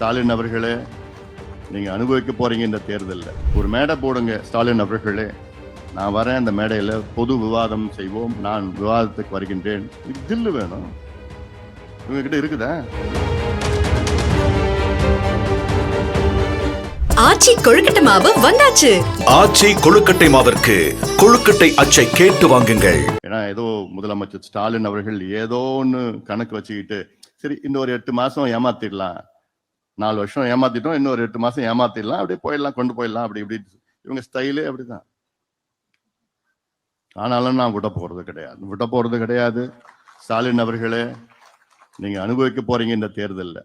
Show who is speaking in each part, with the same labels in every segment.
Speaker 1: ஸ்டாலின் அவர்களே நீங்க அனுபவிக்க போறீங்க இந்த தேர்தலில். ஒரு மேடை போடுங்க ஸ்டாலின் அவர்களே. நான் வரேன் அந்த மேடையில் பொது விவாதம் செய்வோம் நான் விவாதத்துக்கு வருகின்றேன். இதுக்கு தில்லு வேணும். இவங்ககிட்ட இருக்குதா?
Speaker 2: ஆச்சி கொழுக்கட்டை மாவு வந்தாச்சு.
Speaker 3: ஆச்சி கொழுக்கட்டை மாவிற்கு கொழுக்கட்டை அச்சை கேட்டு வாங்குங்கள்.
Speaker 1: ஏன்னா ஏதோ முதலமைச்சர் ஸ்டாலின் அவர்கள் ஏதோ ஒன்று கணக்கு வச்சுக்கிட்டு சரி இந்த ஒரு எட்டு மாசம் ஏமாத்திடலாம். நாலு வருஷம் ஏமாத்திட்டோம் இன்னொரு எட்டு மாசம் ஏமாத்திடலாம் அப்படியே போயிடலாம் கொண்டு போயிடலாம் அப்படி இப்படி இவங்க ஸ்டைலே அப்படிதான். ஆனாலும் நான் விட போறது கிடையாது. விட போறது கிடையாது. ஸ்டாலின் அவர்களே நீங்க அனுபவிக்க போறீங்க இந்த தேர்தலில்.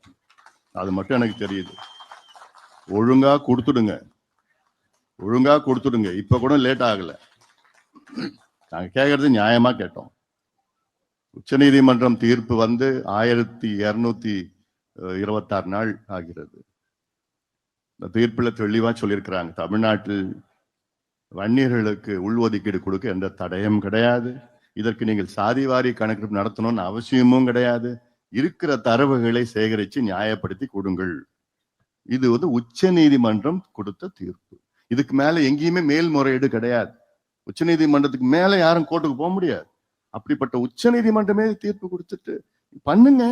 Speaker 1: அது மட்டும் எனக்கு தெரியுது. ஒழுங்கா கொடுத்துடுங்க. ஒழுங்கா கொடுத்துடுங்க. இப்ப கூட லேட் ஆகல. நாங்க கேட்கறது நியாயமா கேட்டோம். உச்சநீதிமன்றம் தீர்ப்பு வந்து ஆயிரத்தி இருநூத்தி இருபத்தாறு நாள் ஆகிறது. இந்த தீர்ப்பில் தெளிவா சொல்லியிருக்கிறாங்க. தமிழ்நாட்டில் வன்னியர்களுக்கு உள்ஒதுக்கீடு கொடுக்க எந்த தடையும் கிடையாது. இதற்கு நீங்கள் சாதிவாரி கணக்கெடுப்பு நடத்தணும்னு அவசியமும் கிடையாது. இருக்கிற தரவுகளை சேகரித்து நியாயப்படுத்தி கொடுங்கள். இது வந்து உச்ச நீதிமன்றம் கொடுத்த தீர்ப்பு. இதுக்கு மேல எங்கேயுமே மேல்முறையீடு கிடையாது. உச்ச நீதிமன்றத்துக்கு மேல யாரும் கோர்ட்டுக்கு போக முடியாது. அப்படிப்பட்ட உச்ச நீதிமன்றமே தீர்ப்பு கொடுத்துட்டு பண்ணுங்க.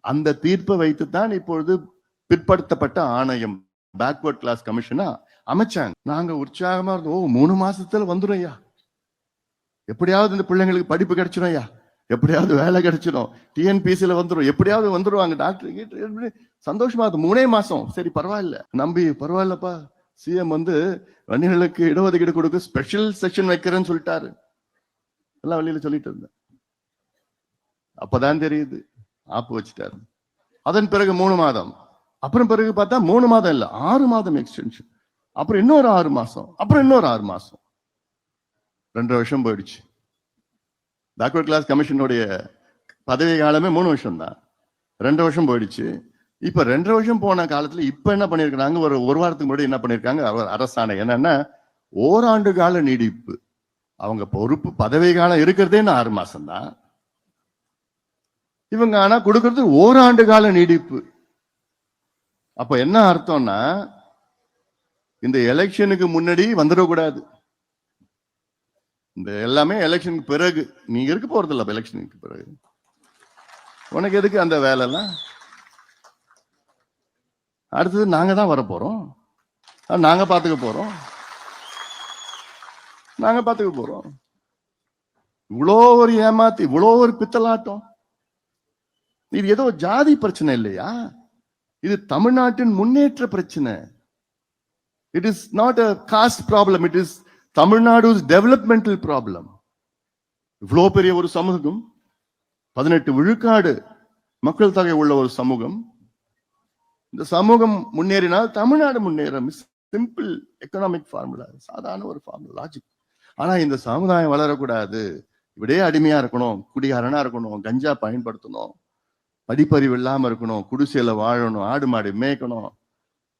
Speaker 1: அந்த தீர்ப்பை வைத்து தான் இப்பொழுது பிற்படுத்தப்பட்ட ஆணையம் பேக்வர்ட் கிளாஸ் கமிஷனா அமைச்சாங்க. நாங்க உற்சாகமா இருந்தோம். ஓ மூணு மாசத்துல வந்துடும் ஐயா. எப்படியாவது இந்த பிள்ளைங்களுக்கு படிப்பு கிடைச்சிடும் ஐயா. எப்படியாவது வேலை கிடைச்சிடும் டிஎன்பிசில வந்துடும் எப்படியாவது வந்துடுவாங்க டாக்டர் கீட்டர் சந்தோஷமா இருக்கும் மூணே மாசம். சரி பரவாயில்ல. நம்பி பரவாயில்லப்பா. சிஎம் வந்து வன்னியர்களுக்கு இடஒதுக்கீடு கொடுக்க ஸ்பெஷல் செக்ஷன் வைக்கிறேன்னு சொல்லிட்டாரு. எல்லாம் வழியில சொல்லிட்டு இருந்தேன். அப்பதான் தெரியுது. ஆப்பு வச்சுட்டாரு. அதன் பிறகு மூணு மாதம். அப்புறம் பிறகு பார்த்தா மூணு மாதம் இல்லை ஆறு மாதம் எக்ஸ்டென்ஷன் அப்புறம் இன்னொரு ஆறு மாசம் அப்புறம் இன்னொரு ஆறு மாசம். ரெண்டரை வருஷம் போயிடுச்சு. பேக்வர்ட் கிளாஸ் கமிஷனுடைய பதவி காலமே மூணு வருஷம் தான் ரெண்டு வருஷம் போயிடுச்சு. இப்ப ரெண்டு வருஷம் போன காலத்துல இப்ப என்ன பண்ணிருக்காங்க ஒரு ஒரு வாரத்துக்கு முன்னாடி என்ன பண்ணிருக்காங்க அவர் அரசாணை. என்னன்னா ஓராண்டு கால நீடிப்பு. அவங்க பொறுப்பு பதவி காலம் இருக்கிறதே இன்னும் ஆறு மாசம் தான் இவங்க ஆனா கொடுக்கறது ஓராண்டு கால நீடிப்பு. அப்ப என்ன அர்த்தம்னா இந்த எலெக்ஷனுக்கு முன்னாடி வந்துடக்கூடாது இந்த எல்லாமே எலெக்ஷனுக்கு பிறகு. நீங்க இருக்க போறது இல்ல எலெக்ஷனுக்கு பிறகு. உனக்கு எதுக்கு அந்த வேலைலாம்? அடுத்தது நாங்க தான் வர நாங்க பாத்துக்க போறோம். நாங்க பாத்துக்க போறோம். இவ்வளோ ஒரு ஏமாத்தி இவ்வளோ ஒரு பித்தலாட்டம். இது ஏதோ ஜாதி பிரச்சனை இல்லையா? இது தமிழ்நாட்டின் முன்னேற்ற பிரச்சனை. It is not a caste problem it is Tamil Nadu developmental problem இவ்வளோ பெரிய ஒரு சமூகம் பதினெட்டு விழுக்காடு மக்கள் தொகை உள்ள ஒரு சமூகம். இந்த சமூகம் முன்னேறினால் தமிழ்நாடு முன்னேறும். சிம்பிள் எக்கனாமிக் ஃபார்முலா சாதாரண ஒரு ஃபார்முலா லாஜிக் ஆனா இந்த சமுதாயம் வளரக்கூடாது. இப்படியே அடிமையா இருக்கணும் குடிகாரனா இருக்கணும் கஞ்சா பயன்படுத்தணும். படிப்பறிவு இல்லாம இருக்கணும். குடிசையில வாழணும். ஆடு மாடு மேய்க்கணும்.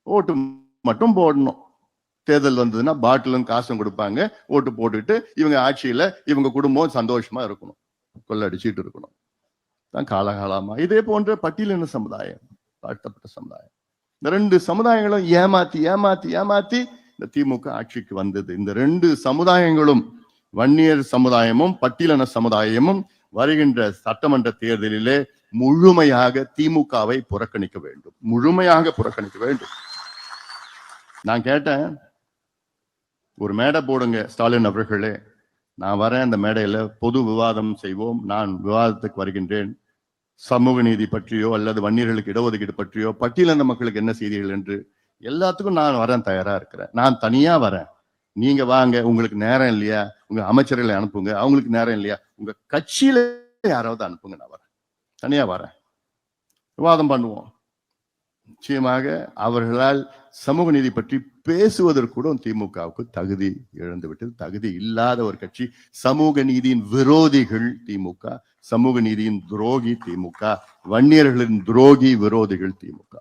Speaker 1: ஓட்டு மட்டும் போடணும். தேர்தல் வந்ததுன்னா பாட்டிலும் காசும் கொடுப்பாங்க. ஓட்டு போட்டுட்டு இவங்க ஆட்சியில இவங்க குடும்பம் சந்தோஷமா இருக்கணும். கொள்ளடிச்சிட்டு இருக்கணும். தான் காலகாலமா. இதே போன்ற பட்டியலின சமுதாயம் தாழ்த்தப்பட்ட சமுதாயம். இந்த ரெண்டு சமுதாயங்களும் ஏமாத்தி ஏமாத்தி ஏமாத்தி இந்த திமுக ஆட்சிக்கு வந்தது. இந்த ரெண்டு சமுதாயங்களும் வன்னியர் சமுதாயமும் பட்டியலின சமுதாயமும் வருகின்ற சட்டமன்ற தேர்தலிலே முழுமையாக திமுகவை புறக்கணிக்க வேண்டும். முழுமையாக புறக்கணிக்க வேண்டும். நான் கேட்டேன் ஒரு மேடை போடுங்க ஸ்டாலின் அவர்களே. நான் வரேன் அந்த மேடையில பொது விவாதம் செய்வோம். நான் விவாதத்துக்கு வருகின்றேன். சமூக நீதி பற்றியோ அல்லது வன்னியர்களுக்கு இடஒதுக்கீடு பற்றியோ பட்டியலின மக்களுக்கு என்ன செய்திகள் என்று எல்லாத்துக்கும் நான் வரேன் தயாரா இருக்கிறேன். நான் தனியா வரேன். நீங்க வாங்க உங்களுக்கு நேரம் இல்லையா? உங்க அமைச்சர்களை அனுப்புங்க. அவங்களுக்கு நேரம் இல்லையா? உங்க கட்சியில யாராவது அனுப்புங்க நான் வரேன். தனியா வரேன். விவாதம் பண்ணுவோம். நிச்சயமாக அவர்களால் சமூக நீதி பற்றி பேசுவதற்கூட திமுகவுக்கு தகுதி இழந்துவிட்டது. தகுதி இல்லாத ஒரு கட்சி சமூக நீதியின் விரோதிகள் திமுக சமூக நீதியின் துரோகி திமுக வன்னியர்களின் துரோகி விரோதிகள் திமுக.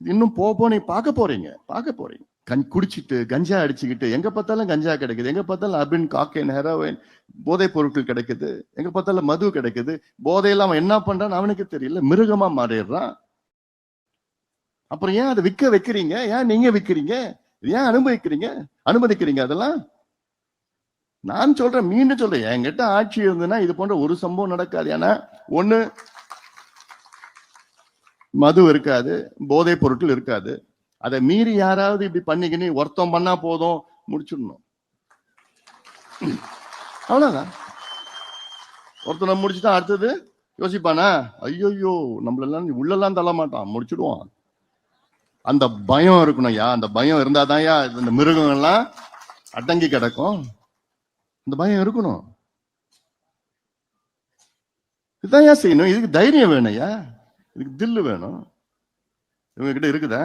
Speaker 1: இன்னும் போ போ நீ பார்க்க போறீங்க பார்க்க போறீங்க. கண் குடிச்சிட்டு கஞ்சா அடிச்சுக்கிட்டு எங்க பார்த்தாலும் கஞ்சா கிடைக்குது. எங்க பார்த்தாலும் அபின் காக்கேன் ஹெரோயின் போதைப் பொருட்கள் கிடைக்குது. எங்க பார்த்தாலும் மது கிடைக்குது. போதையெல்லாம் அவன் என்ன பண்றான்னு அவனுக்கு தெரியல. மிருகமா மாறிடுறான். அப்புறம் ஏன் அதை விற்க வைக்கிறீங்க? ஏன் நீங்க விற்கிறீங்க? ஏன் அனுபவிக்கிறீங்க? அனுமதிக்கிறீங்க அதெல்லாம்? நான் சொல்றேன் மீண்டும் சொல்றேன். என்கிட்ட ஆட்சி இருந்ததுன்னா இது போன்ற ஒரு சம்பவம் நடக்காது. ஏன்னா ஒண்ணு மது இருக்காது போதைப் பொருட்கள் இருக்காது. அதை மீறி யாராவது இப்படி பண்ணிக்கின்னு ஒருத்தம் பண்ணா போதும் முடிச்சிடணும். அவ்வளோதான் ஒருத்தனை முடிச்சுட்டா அடுத்தது யோசிப்பானா? ஐயோயோ நம்மளெல்லாம் உள்ளெல்லாம் தள்ள மாட்டான் முடிச்சுடுவான். அந்த பயம் இருக்கணும் யா அந்த பயம் இருந்தாதான் யா இந்த மிருகங்கள்லாம் அடங்கி கிடக்கும். அந்த பயம் இருக்கணும். இதுதான் ஏன் செய்யணும். இதுக்கு தைரியம் வேணும் ஐயா. இதுக்கு தில்லு வேணும். இவங்க கிட்ட இருக்குதா?